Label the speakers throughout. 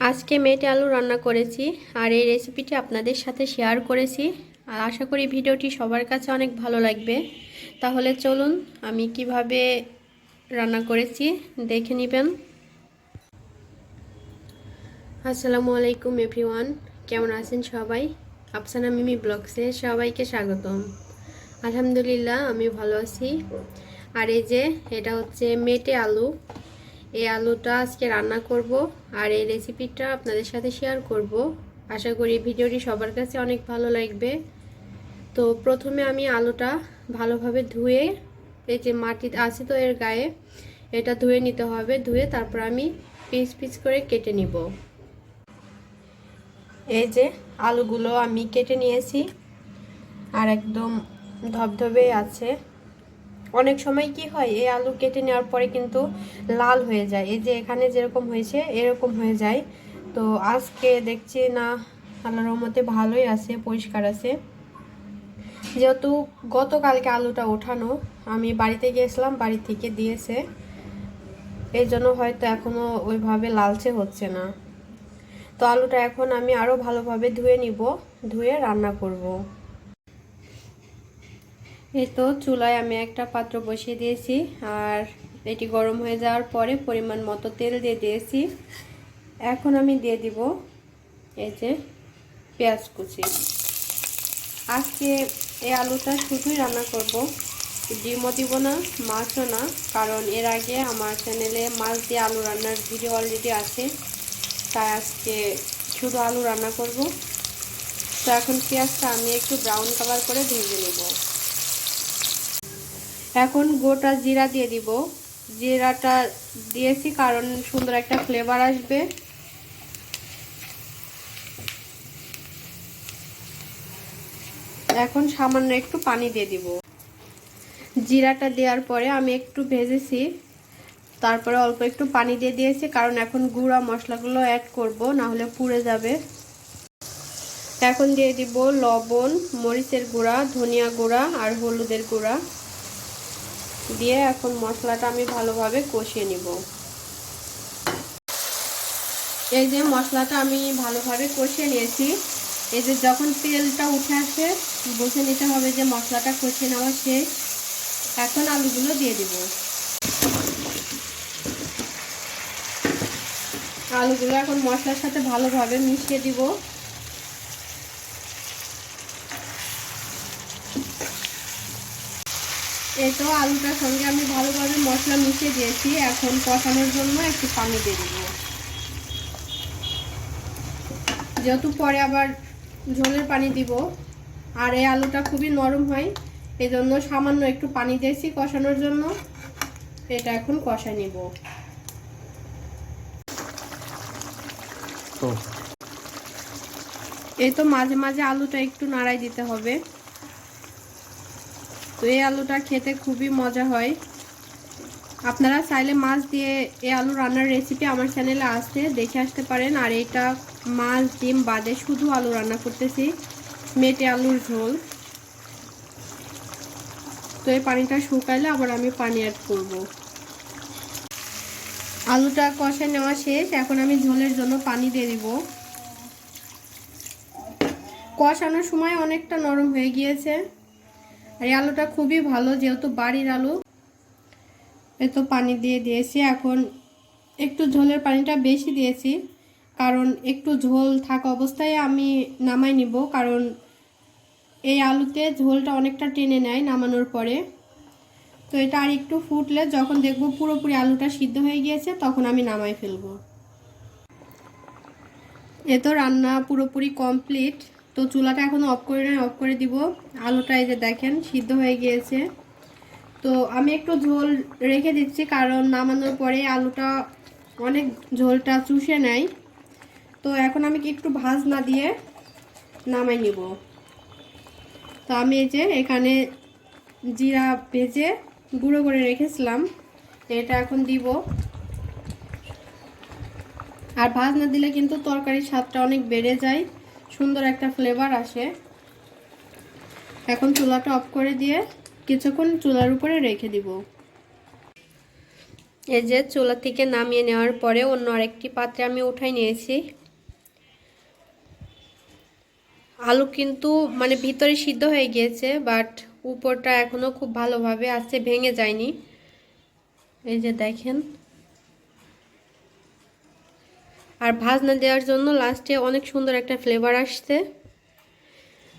Speaker 1: আজকে মেটে আলু রান্না করেছি আর এই রেসিপিটি আপনাদের সাথে শেয়ার করেছি। আর আশা করি ভিডিওটি সবার কাছে অনেক ভালো লাগবে। তাহলে চলুন আমি কীভাবে রান্না করেছি দেখে নেবেন। আসসালামু আলাইকুম এভরিওয়ান, কেমন আছেন সবাই? আফসানা মিমি ব্লগসে সবাইকে স্বাগতম। আলহামদুলিল্লাহ, আমি ভালো আছি। আর এই যে, এটা হচ্ছে মেটে আলু। এই আলুটা আজকে রান্না করব আর এই রেসিপিটা আপনাদের সাথে শেয়ার করব। আশা করি ভিডিওটি সবার কাছে অনেক ভালো লাগবে। তো প্রথমে আমি আলুটা ভালোভাবে ধুয়ে, এই যে মাটি আছে তো এর গায়ে, এটা ধুয়ে নিতে হবে। ধুয়ে তারপর আমি পিস পিস করে কেটে নিব। এই যে আলুগুলো আমি কেটে নিয়েছি আর একদম ধবধবে আছে। অনেক সময় কি হয়, এই আলু কেটে নেওয়ার পরে কিন্তু লাল হয়ে যায়। এই যে এখানে যেরকম হয়েছে, এরকম হয়ে যায়। তো আজকে দেখছি না, আল্লাহর রহমতে ভালোই আছে, পরিষ্কার আছে। যেহেতু গতকালকে আলুটা ওঠানো, আমি বাড়িতে গিয়েছিলাম, বাড়ি থেকে দিয়েছে। এই জন্য হয়তো এখনও ওইভাবে লালচে হচ্ছে না। তো আলুটা এখন আমি আরও ভালোভাবে ধুয়ে নিব, ধুয়ে রান্না করব। এই তো চুলায় আমি একটা পাত্র বসিয়ে দিয়েছি আর এটি গরম হয়ে যাওয়ার পরে পরিমাণ মতো তেল দিয়ে দিয়েছি। এখন আমি দিয়ে দিব এই যে পেঁয়াজ কুচি। আজকে এই আলুটা শুধুই রান্না করব। ডিমও দিব না, মাছও না, কারণ এর আগে আমার চ্যানেলে মাছ দিয়ে আলু রান্নার ভিডিও অলরেডি আছে। তাই আজকে শুধু আলু রান্না করব। তো এখন পেঁয়াজটা আমি একটু ব্রাউন কালার করে ভেজে নেব। এখন গোটা জিরা দিয়ে দিব। জিরাটা দিয়েছি কারণ সুন্দর একটা ফ্লেভার আসবে। এখন সামান্য একটু পানি দিয়ে দিব। জিরাটা দেওয়ার পরে আমি একটু ভেজেছি। তারপরে অল্প একটু পানি দিয়ে দিয়েছি কারণ এখন গুঁড়া মশলাগুলো অ্যাড করব না হলে পুড়ে যাবে। এখন দিয়ে দিব লবণ, মরিচের গুঁড়া, ধনিয়া গুঁড়া আর হলুদের গুঁড়া। দিয়ে এখন মশলাটা আমি ভালোভাবে কষিয়ে নিব। এই যে মশলাটা আমি ভালোভাবে কষিয়ে নিয়েছি। এই যে যখন তেলটা উঠে আসে বসে নিতে হবে যে মশলাটা কষিয়ে নেওয়া শেষ। এখন আলুগুলো দিয়ে দিব। আলুগুলো এখন মশলার সাথে ভালোভাবে মিশিয়ে দিব। এই তো আলুটার সঙ্গে আমি ভালোভাবে মশলা মিশিয়ে দিয়েছি। এখন কষানোর জন্য একটু পানি দিয়ে দেবো। যেহেতু পরে আবার ঝোলের পানি দিব আর এই আলুটা খুবই নরম হয় এই জন্য সামান্য একটু পানি দিয়েছি কষানোর জন্য। এটা এখন কষায় নিব। এই তো মাঝে মাঝে আলুটা একটু নাড়াই দিতে হবে। তো এই আলুটা খেতে খুবই মজা হয়। আপনারা চাইলে মাছ দিয়ে এই আলু রান্নার রেসিপি আমার চ্যানেলে আসতে, দেখে আসতে পারেন। আর এটা মাছ, ডিম বাদে শুধু আলু রান্না করতেছি। মেটে আলুর ঝোল। তো এই পানিটা শুকাইলে আবার আমি পানি অ্যাড করব। আলুটা কষে নেওয়া শেষ। এখন আমি ঝোলের জন্য পানি দিয়ে দিব। কষানোর সময় অনেকটা নরম হয়ে গিয়েছে। আর এই আলুটা খুবই ভালো, যেহেতু বাড়ির আলু এত পানি দিয়ে দিয়েছি। এখন একটু ঝোলের পানিটা বেশি দিয়েছি, কারণ একটু ঝোল থাকা অবস্থায় আমি নামাই নিব, কারণ এই আলুতে ঝোলটা অনেকটা টেনে নেয় নামানোর পরে। তো এটা আর একটু ফুটলে যখন দেখব পুরোপুরি আলুটা সিদ্ধ হয়ে গিয়েছে, তখন আমি নামাই ফেলব। এ তো রান্না পুরোপুরি কমপ্লিট। তো চুলাটা এখন অফ করে নেয় অফ করে দিব। আলুটা এই যে দেখেন, সিদ্ধ হয়ে গিয়েছে। তো আমি একটু ঝোল রেখে দিচ্ছি, কারণ নামানোর পরে আলুটা অনেক ঝোলটা চুষে নেয় তো এখন আমি কি একটু ভাজ না দিয়ে নামাই নিব। তো আমি এই যে এখানে জিরা ভেজে গুঁড়ো করে রেখেছিলাম, এটা এখন দিব। আর ভাজ না দিলে কিন্তু তরকারির স্বাদটা অনেক বেড়ে যায়। সুন্দর একটা ফ্লেভার আসে। এখন চুলাটা অফ করে দিয়ে কিছুক্ষণ চুলার উপরে রেখে দিব। এই যে চুলা থেকে নামিয়ে নেওয়ার পরে অন্য আরেকটি পাত্রে আমি উঠাই নিয়েছি। আলু কিন্তু মানে ভিতরে সিদ্ধ হয়ে গিয়েছে বাট উপরটা এখনও খুব ভালোভাবে আছে ভেঙে যায়নি। এই যে দেখেন আর ভাজনা দেওয়ার জন্য লাস্টে অনেক সুন্দর একটা ফ্লেভার আসছে।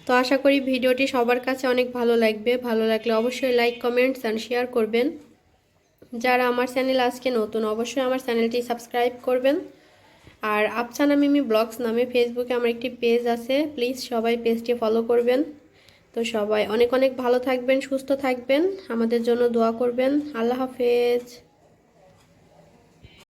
Speaker 1: তো আশা করি ভিডিওটি সবার কাছে অনেক ভালো লাগবে। ভালো লাগলে অবশ্যই লাইক কমেন্টস অ্যান্ড শেয়ার করবেন। যারা আমার চ্যানেল আজকে নতুন, অবশ্যই আমার চ্যানেলটি সাবস্ক্রাইব করবেন। আর আফসানা মিমি ব্লগস নামে ফেসবুকে আমার একটি পেজ আছে। প্লিজ সবাই পেজটি ফলো করবেন। তো সবাই অনেক অনেক ভালো থাকবেন, সুস্থ থাকবেন। আমাদের জন্য দোয়া করবেন। আল্লাহ হাফেজ।